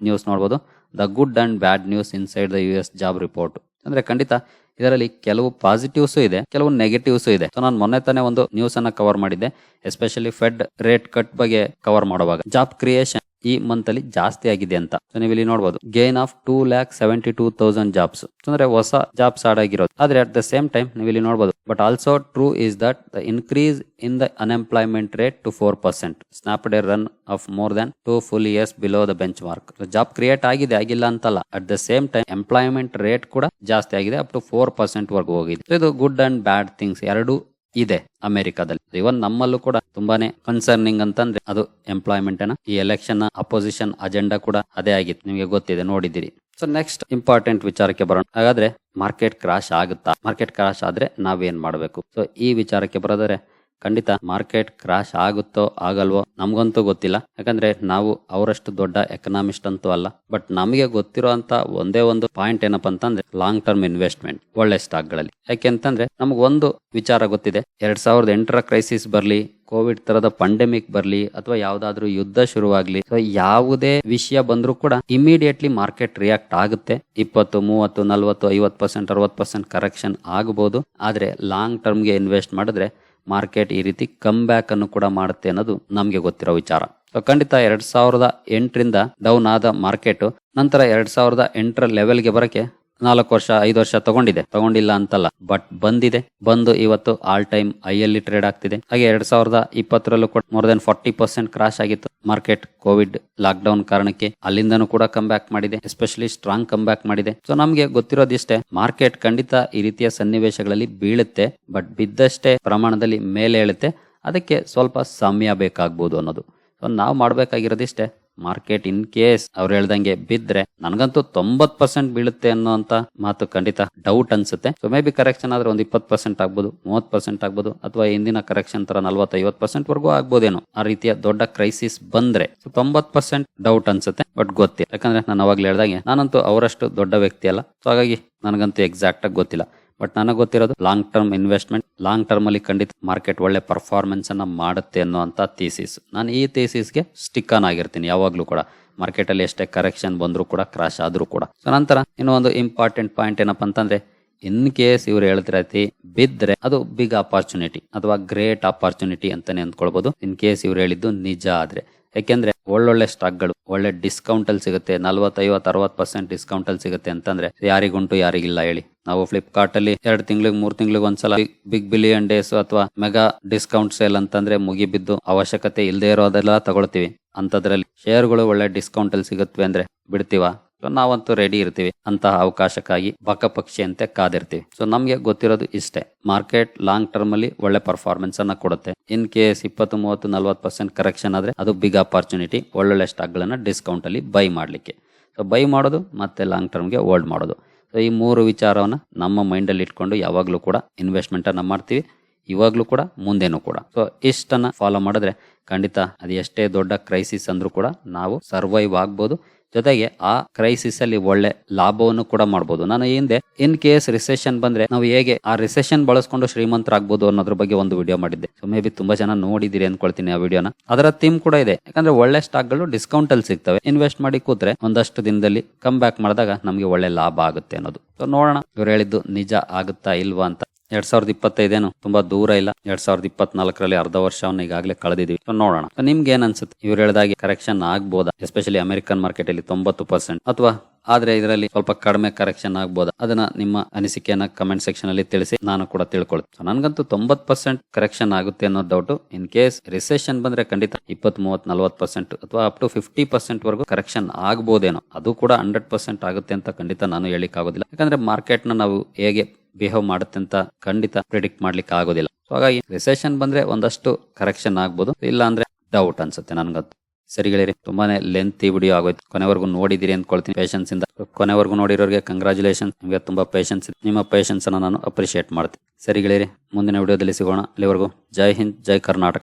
ನ್ಯೂಸ್ ನೋಡಬಹುದು the good and bad news inside the U S job report ಅಂದ್ರೆ ಖಂಡಿತ ಇದರಲ್ಲಿ ಕೆಲವು ಪಾಸಿಟಿವ್ಸ್ ಇದೆ, ಕೆಲವು ನೆಗೆಟಿವ್ಸ್ ಇದೆ. ಸೊ ನಾನು ಮೊನ್ನೆ ತಾನೇ ಒಂದು ನ್ಯೂಸ್ ಅನ್ನ ಕವರ್ ಮಾಡಿದ್ದೆ ಎಸ್ಪೆಷಲಿ ಫೆಡ್ ರೇಟ್ ಕಟ್ ಬಗ್ಗೆ ಕವರ್ ಮಾಡುವಾಗ. ಜಾಬ್ ಕ್ರಿಯೇಷನ್ ಈ ಮಂತ್ ಅಲ್ಲಿ ಜಾಸ್ತಿ ಆಗಿದೆ ಅಂತ. ಸೊ ನೀವು ಇಲ್ಲಿ ನೋಡಬಹುದು gain of two lakh seventy two thousand jobs ಅಂದ್ರೆ ಹೊಸ ಜಾಬ್ಸ್ ಆಡ್ ಆಗಿರೋದು. ಆದ್ರೆ ಅಟ್ ದ ಸೇಮ್ ಟೈಮ್ ನೀವು ಇಲ್ಲಿ ನೋಡಬಹುದು but also true is that the increase in the unemployment rate to four percent snap day run of more than two full years below the benchmark job create ಆಗಿದೆ, ಆಗಿಲ್ಲ ಅಂತಲ್ಲ. At the same time employment rate ಕೂಡ ಜಾಸ್ತಿ ಆಗಿದೆ up to four percent ವರ್ಗ ಹೋಗಿದೆ. ಇದು good and bad things ಎರಡು ಇದೆ ಅಮೆರಿಕಾದಲ್ಲಿ. ಇವನ್ ನಮ್ಮಲ್ಲೂ ಕೂಡ ತುಂಬಾನೇ ಕನ್ಸರ್ನಿಂಗ್ ಅಂತಂದ್ರೆ ಅದು ಎಂಪ್ಲಾಯ್ಮೆಂಟ್ ಈ ಎಲೆಕ್ಷನ್ ಅಪೋಸಿಷನ್ ಅಜೆಂಡಾ ಕೂಡ ಅದೇ ಆಗಿತ್ತು. ನಿಮಗೆ ಗೊತ್ತಿದೆ, ನೋಡಿದ್ದೀರಿ. ಸೊ ನೆಕ್ಸ್ಟ್ ಇಂಪಾರ್ಟೆಂಟ್ ವಿಚಾರಕ್ಕೆ ಬರೋಣ. ಹಾಗಾದ್ರೆ ಮಾರ್ಕೆಟ್ ಕ್ರಾಶ್ ಆಗುತ್ತಾ? ಮಾರ್ಕೆಟ್ ಕ್ರಾಶ್ ಆದ್ರೆ ನಾವೇನ್ ಮಾಡಬೇಕು? ಸೊ ಈ ವಿಚಾರಕ್ಕೆ ಬರೋದಾದ್ರೆ ಖಂಡಿತ ಮಾರ್ಕೆಟ್ ಕ್ರಾಶ್ ಆಗುತ್ತೋ ಆಗಲ್ವೋ ನಮಗಂತೂ ಗೊತ್ತಿಲ್ಲ. ಯಾಕಂದ್ರೆ ನಾವು ಅವರಷ್ಟು ದೊಡ್ಡ ಎಕನಾಮಿಸ್ಟ್ ಅಂತೂ ಅಲ್ಲ. ಬಟ್ ನಮಗೆ ಗೊತ್ತಿರುವಂತ ಒಂದೇ ಒಂದು ಪಾಯಿಂಟ್ ಏನಪ್ಪ ಅಂತಂದ್ರೆ ಲಾಂಗ್ ಟರ್ಮ್ ಇನ್ವೆಸ್ಟ್ಮೆಂಟ್, ಒಳ್ಳೆ ಸ್ಟಾಕ್ಗಳಲ್ಲಿ ಯಾಕೆಂತಂದ್ರೆ ನಮ್ಗೆ ಒಂದು ವಿಚಾರ ಗೊತ್ತಿದೆ. ಎರಡ್ ಸಾವಿರದ ಎಂಟರ ಕ್ರೈಸಿಸ್ ಬರ್ಲಿ, ಕೋವಿಡ್ ತರದ ಪಂಡೆಮಿಕ್ ಬರ್ಲಿ, ಅಥವಾ ಯಾವ್ದಾದ್ರು ಯುದ್ಧ ಶುರುವಾಗ್ಲಿ ಯಾವುದೇ ವಿಷಯ ಬಂದರೂ ಕೂಡ ಇಮಿಡಿಯೇಟ್ಲಿ ಮಾರ್ಕೆಟ್ ರಿಯಾಕ್ಟ್ ಆಗುತ್ತೆ. ಇಪ್ಪತ್ತು, ಮೂವತ್ತು, ನಲ್ವತ್ತು, ಐವತ್ತು ಪರ್ಸೆಂಟ್, ಅರವತ್ತು ಪರ್ಸೆಂಟ್ ಕರೆಕ್ಷನ್ ಆಗಬಹುದು ಆದ್ರೆ ಲಾಂಗ್ ಟರ್ಮ್ಗೆ ಇನ್ವೆಸ್ಟ್ ಮಾಡಿದ್ರೆ ಮಾರ್ಕೆಟ್ ಈ ರೀತಿ ಕಮ್ ಬ್ಯಾಕ್ ಅನ್ನು ಕೂಡ ಮಾಡುತ್ತೆ ಅನ್ನೋದು ನಮಗೆ ಗೊತ್ತಿರೋ ವಿಚಾರ. ಸೊ ಖಂಡಿತ ಎರಡ್ ಸಾವಿರದ ಎಂಟರಿಂದ ಡೌನ್ ಆದ ಮಾರ್ಕೆಟ್ ನಂತರ ಎರಡ್ ಸಾವಿರದ ಎಂಟರ ಲೆವೆಲ್ಗೆ ಬರಕ್ಕೆ ನಾಲ್ಕು ವರ್ಷ, ಐದು ವರ್ಷ ತಗೊಂಡಿದೆ. ತಗೊಂಡಿಲ್ಲ ಅಂತಲ್ಲ ಬಟ್ ಬಂದಿದೆ. ಬಂದು ಇವತ್ತು ಆಲ್ ಟೈಮ್ ಐ ಅಲ್ಲಿ ಟ್ರೇಡ್ ಆಗ್ತಿದೆ. ಹಾಗೆ ಎರಡ್ ಸಾವಿರದ ಇಪ್ಪತ್ತರಲ್ಲೂ ಕೂಡ more than forty percent crash ಆಗಿತ್ತು. ಮಾರ್ಕೆಟ್ ಕೋವಿಡ್ ಲಾಕ್ ಡೌನ್ ಕಾರಣಕ್ಕೆ ಅಲ್ಲಿಂದನೂ ಕೂಡ ಕಮ್ ಬ್ಯಾಕ್ ಮಾಡಿದೆ. ಎಸ್ಪೆಷಲಿ ಸ್ಟ್ರಾಂಗ್ ಕಮ್ ಬ್ಯಾಕ್ ಮಾಡಿದೆ. ಸೊ ನಮಗೆ ಗೊತ್ತಿರೋದಿಷ್ಟೇ ಮಾರ್ಕೆಟ್ ಖಂಡಿತ ಈ ರೀತಿಯ ಸನ್ನಿವೇಶಗಳಲ್ಲಿ ಬೀಳುತ್ತೆ ಬಟ್ ಬಿದ್ದಷ್ಟೇ ಪ್ರಮಾಣದಲ್ಲಿ ಮೇಲೆ ಹೇಳುತ್ತೆ ಅದಕ್ಕೆ ಸ್ವಲ್ಪ ಸಮಯ ಬೇಕಾಗ್ಬೋದು ಅನ್ನೋದು. ಸೊ ನಾವು ಮಾಡ್ಬೇಕಾಗಿರೋದಿಷ್ಟೇ ಮಾರ್ಕೆಟ್ ಇನ್ ಕೇಸ್ ಅವ್ರು ಹೇಳ್ದಂಗೆ ಬಿದ್ರೆ ನನಗಂತೂ ತೊಂಬತ್ ಪರ್ಸೆಂಟ್ ಬೀಳುತ್ತೆ ಅನ್ನುವಂತ ಮಾತು ಖಂಡಿತ ಡೌಟ್ ಅನ್ಸುತ್ತೆ. ಸೊ ಮೇ ಬಿ ಕರೆಕ್ಷನ್ ಆದ್ರೆ ಒಂದು ಇಪ್ಪತ್ತು ಪರ್ಸೆಂಟ್ ಆಗ್ಬೋದು ಮೂವತ್ ಪರ್ಸೆಂಟ್ ಆಗ್ಬೋದು, ಅಥವಾ ಹಿಂದಿನ ಕರೆಕ್ಷನ್ ತರ ನಲ್ವತ್ ಐವತ್ ಪರ್ಸೆಂಟ್ ವರ್ಗೂ ಆಗ್ಬೋದೇನೋ ಆ ರೀತಿಯ ದೊಡ್ಡ ಕ್ರೈಸಿಸ್ ಬಂದ್ರೆ ತೊಂಬತ್ ಪರ್ಸೆಂಟ್ ಡೌಟ್ ಅನ್ಸುತ್ತೆ ಬಟ್ ಗೊತ್ತಿಲ್ಲ. ಯಾಕಂದ್ರೆ ನಾನು ಅವಾಗ್ಲೇ ಹೇಳ್ದಂಗೆ ನಾನಂತೂ ಅವರಷ್ಟು ದೊಡ್ಡ ವ್ಯಕ್ತಿ ಅಲ್ಲ. ಸೊ ಹಾಗಾಗಿ ನನಗಂತೂ ಎಕ್ಸಾಕ್ಟ್ ಆಗಿ ಗೊತ್ತಿಲ್ಲ. ಬಟ್ ನನಗೆ ಗೊತ್ತಿರೋದು long term investment long term ಅಲ್ಲಿ ಖಂಡಿತ ಮಾರ್ಕೆಟ್ ಒಳ್ಳೆ ಪರ್ಫಾರ್ಮೆನ್ಸ್ ಅನ್ನ ಮಾಡುತ್ತೆ ಅನ್ನುವಂತ ಥೀಸಿಸ್ ನಾನು ಈ ಥೀಸಿಸ್ಗೆ ಸ್ಟಿಕ್ ಆನ್ ಆಗಿರ್ತೀನಿ, ಯಾವಾಗ್ಲೂ ಕೂಡ. ಮಾರ್ಕೆಟ್ ಅಲ್ಲಿ ಎಷ್ಟೇ ಕರೆಕ್ಷನ್ ಬಂದ್ರು ಕೂಡ ಕ್ರಾಶ್ ಆದ್ರೂ ಕೂಡ. ಸೊ ನಂತರ ಇನ್ನೊಂದು ಇಂಪಾರ್ಟೆಂಟ್ ಪಾಯಿಂಟ್ ಏನಪ್ಪಾ ಅಂತಂದ್ರೆ ಇನ್ ಕೇಸ್ ಇವ್ರು ಹೇಳ್ತಿರತಿ ಬಿದ್ರೆ ಅದು ಬಿಗ್ ಅಪಾರ್ಚುನಿಟಿ ಅಥವಾ ಗ್ರೇಟ್ ಅಪಾರ್ಚುನಿಟಿ ಅಂತಾನೆ ಅಂದ್ಕೊಳ್ಬಹುದು ಇನ್ ಕೇಸ್ ಇವ್ರು ಹೇಳಿದ್ದು ನಿಜ ಆದ್ರೆ. ಯಾಕೆಂದ್ರೆ ಒಳ್ಳೊಳ್ಳೆ ಸ್ಟಾಕ್ಗಳು, ಒಳ್ಳೆ ಡಿಸ್ಕೌಂಟ್ ಅಲ್ಲಿ ಸಿಗುತ್ತೆ. ನಲ್ವತ್ತು ಐವತ್ತು ಅರವತ್ತು ಪರ್ಸೆಂಟ್ ಡಿಸ್ಕೌಂಟ್ ಅಲ್ಲಿ ಸಿಗುತ್ತೆ ಅಂತಂದ್ರೆ ಯಾರಿಗುಂಟು ಯಾರಿಗಿಲ್ಲ ಹೇಳಿ. ನಾವು ಫ್ಲಿಪ್ಕಾರ್ಟ್ ಅಲ್ಲಿ ಎರಡು ತಿಂಗಳಿಗೆ, ಮೂರ್ ತಿಂಗಳಿಗೆ ಒಂದ್ಸಲ ಬಿಗ್ ಬಿಲಿಯನ್ ಡೇಸ್ ಅಥವಾ ಮೆಗಾ ಡಿಸ್ಕೌಂಟ್ ಸೇಲ್ ಅಂತಂದ್ರೆ ಮುಗಿಬಿದ್ದು ಅವಶ್ಯಕತೆ ಇಲ್ಲದೆ ಇರೋದೆಲ್ಲ ತಗೊಳ್ತೀವಿ. ಅಂತದ್ರಲ್ಲಿ ಶೇರ್ಗಳು ಒಳ್ಳೆ ಡಿಸ್ಕೌಂಟ್ ಅಲ್ಲಿ ಸಿಗುತ್ತವೆ ಅಂದ್ರೆ ಬಿಡ್ತೀವ? ಸೊ ನಾವಂತೂ ರೆಡಿ ಇರ್ತೀವಿ. ಅಂತಹ ಅವಕಾಶಕ್ಕಾಗಿ ಬಕಪಕ್ಷಿಯಂತೆ ಕಾದಿರ್ತೀವಿ. ಸೊ ನಮ್ಗೆ ಗೊತ್ತಿರೋದು ಇಷ್ಟೇ. ಮಾರ್ಕೆಟ್ ಲಾಂಗ್ ಟರ್ಮ್ ಅಲ್ಲಿ ಒಳ್ಳೆ ಪರ್ಫಾರ್ಮೆನ್ಸ್ ಅನ್ನ ಕೊಡುತ್ತೆ. ಇನ್ ಕೇಸ್ ಇಪ್ಪತ್ತು, ಮೂವತ್ತು, ನಲ್ವತ್ತು ಪರ್ಸೆಂಟ್ ಕರೆಕ್ಷನ್ ಆದ್ರೆ ಅದು ಬಿಗ್ ಅಪಾರ್ಚುನಿಟಿ ಒಳ್ಳೊಳ್ಳೆ ಸ್ಟಾಕ್ ಗಳನ್ನ ಡಿಸ್ಕೌಂಟ್ ಅಲ್ಲಿ ಬೈ ಮಾಡ್ಲಿಕ್ಕೆ. ಸೊ ಬೈ ಮಾಡೋದು ಮತ್ತೆ ಲಾಂಗ್ ಟರ್ಮ್ಗೆ ಹೋಲ್ಡ್ ಮಾಡೋದು. ಸೊ ಈ ಮೂರು ವಿಚಾರವನ್ನ ನಮ್ಮ ಮೈಂಡಲ್ಲಿ ಇಟ್ಕೊಂಡು ಯಾವಾಗಲೂ ಕೂಡ ಇನ್ವೆಸ್ಟ್ಮೆಂಟ್ ಅನ್ನ ಮಾಡ್ತೀವಿ. ಇವಾಗ್ಲೂ ಕೂಡ ಮುಂದೆನೂ ಕೂಡ. ಸೊ ಇಷ್ಟನ್ನ ಫಾಲೋ ಮಾಡಿದ್ರೆ ಖಂಡಿತ ಅದು ಎಷ್ಟೇ ದೊಡ್ಡ ಕ್ರೈಸಿಸ್ ಅಂದ್ರೂ ಕೂಡ ನಾವು ಸರ್ವೈವ್ ಆಗ್ಬೋದು. ಜೊತೆಗೆ ಆ ಕ್ರೈಸಿಸ್ ಅಲ್ಲಿ ಒಳ್ಳೆ ಲಾಭವನ್ನು ಕೂಡ ಮಾಡಬಹುದು ನಾನು ಹಿಂದೆ ಇನ್ ಕೇಸ್ ರಿಸೆಷನ್ ಬಂದ್ರೆ ನಾವು ಹೇಗೆ ಆ ರಿಸೆಷನ್ ಬಳಸ್ಕೊಂಡು ಶ್ರೀಮಂತರಾಗಬಹುದು ಅನ್ನೋದ್ರ ಬಗ್ಗೆ ಒಂದು ವಿಡಿಯೋ ಮಾಡಿದ್ದೆ. ಸೊ ಮೇ ಬಿ ತುಂಬಾ ಜನ ನೋಡಿದಿರಿ ಅನ್ಕೊಳ್ತೀನಿ ಆ ವಿಡಿಯೋನ ಅದರ ಥೀಮ್ ಕೂಡ ಇದೆ. ಯಾಕಂದ್ರೆ ಒಳ್ಳೆ ಸ್ಟಾಕ್ಗಳು ಡಿಸ್ಕೌಂಟ್ ಅಲ್ಲಿ ಸಿಗ್ತವೆ. ಇನ್ವೆಸ್ಟ್ ಮಾಡಿ ಕೂತ್ರೆ ಒಂದಷ್ಟು ದಿನದಲ್ಲಿ ಕಮ್ ಬ್ಯಾಕ್ ಮಾಡಿದಾಗ ನಮಗೆ ಒಳ್ಳೆ ಲಾಭ ಆಗುತ್ತೆ ಅನ್ನೋದು. ಸೊ ನೋಡೋಣ. ಇವ್ರು ಹೇಳಿದ್ದು ನಿಜ ಆಗುತ್ತಾ ಇಲ್ವಾ ಅಂತ. ಎರಡ್ ಸಾವಿರದ ಇಪ್ಪತ್ತೈದೇನು? ತುಂಬಾ ದೂರ ಇಲ್ಲ. ಎರಡ್ ಸಾವಿರದ ಇಪ್ಪತ್ನಾಲ್ಕರಲ್ಲಿ ಅರ್ಧ ವರ್ಷವನ್ನು ಈಗಾಗಲೇ ಕಳೆದಿದ್ವಿ. ನೋಡೋಣ. ನಿಮ್ಗೆ ಏನ್ ಅನ್ಸುತ್ತೆ? ಇವ್ರು ಹೇಳಿದಾಗೆ ಕರೆಕ್ಷನ್ ಆಗ್ಬೋದಾ? ಎಸ್ಪೆಷಲಿ ಅಮೆರಿಕನ್ ಮಾರ್ಕೆಟ್ ಅಲ್ಲಿ ತೊಂಬತ್ತು ಪರ್ಸೆಂಟ್ ಅಥವಾ ಆದ್ರೆ ಇದರಲ್ಲಿ ಸ್ವಲ್ಪ ಕಡಿಮೆ ಕರೆಕ್ಷನ್ ಆಗ್ಬೋದು? ಅದನ್ನ ನಿಮ್ಮ ಅನಿಸಿಕೆಯನ್ನ ಕಮೆಂಟ್ ಸೆಕ್ಷನ್ ಅಲ್ಲಿ ತಿಳಿಸಿ, ನಾನು ಕೂಡ ತಿಳ್ಕೊಳ್ತೀನಿ. ನನಗಂತೂ ತೊಂಬತ್ ಪರ್ಸೆಂಟ್ ಕರೆಕ್ಷನ್ ಆಗುತ್ತೆ ಅನ್ನೋ ಡೌಟ್ ಇನ್ ಕೇಸ್ ರಿಸೆಷನ್ ಬಂದ್ರೆ ಖಂಡಿತ ಇಪ್ಪತ್ ಮೂವತ್ ನಲ್ವತ್ ಪರ್ಸೆಂಟ್ ಅಥವಾ ಅಪ್ ಟು ಫಿಫ್ಟಿ ಪರ್ಸೆಂಟ್ ವರೆಗೂ ಕರೆಕ್ಷನ್ ಆಗ್ಬೋದೇನೋ. ಅದು ಕೂಡ ಹಂಡ್ರೆಡ್ ಪರ್ಸೆಂಟ್ ಆಗುತ್ತೆ ಅಂತ ಖಂಡಿತ ನಾನು ಹೇಳಿಕ್ ಆಗೋದಿಲ್ಲ ಯಾಕಂದ್ರೆ ಮಾರ್ಕೆಟ್ನ ನಾವು ಹೇಗೆ ಬಿಹೇವ್ ಮಾಡುತ್ತೆ ಅಂತ ಖಂಡಿತ ಪ್ರಿಡಿಕ್ಟ್ ಮಾಡ್ಲಿಕ್ಕೆ ಆಗೋದಿಲ್ಲ ಸೊ ಹಾಗಾಗಿ ರಿಸೆಷನ್ ಬಂದ್ರೆ ಒಂದಷ್ಟು ಕರೆಕ್ಷನ್ ಆಗ್ಬೋದು. ಇಲ್ಲ ಅಂದ್ರೆ ಡೌಟ್ ಅನ್ಸುತ್ತೆ ನನ್ಗಂತೂ. ಸರಿ ಗೆಳೆಯರಿ, ತುಂಬಾನೇ ಲೆಂತ್ ವಿಡಿಯೋ ಆಗೋಯ್ತು. ಕೊನೆವರೆಗೂ ನೋಡಿದಿರಿ ಅಂದ್ಕೊಳ್ತೀನಿ ಪೇಷನ್ಸ್ ಇಂದ. ಕೊನೆವರೆಗೂ ನೋಡಿರೋರಿಗೆ ಕಂಗ್ರಾಚುಲೇಷನ್ ನಿಮಗೆ ತುಂಬಾ ಪೇಷನ್ಸ್ ನಿಮ್ಮ ಪೇಷನ್ಸ್ ಅನ್ನ ನಾನು ಅಪ್ರಿಶಿಯೇಟ್ ಮಾಡ್ತೀನಿ. ಸರಿ ಗೆಳೆಯರಿ, ಮುಂದಿನ ವಿಡಿಯೋದಲ್ಲಿ ಸಿಗೋಣ. ಅಲ್ಲಿವರೆಗೂ ಜೈ ಹಿಂದ್, ಜೈ ಕರ್ನಾಟಕ.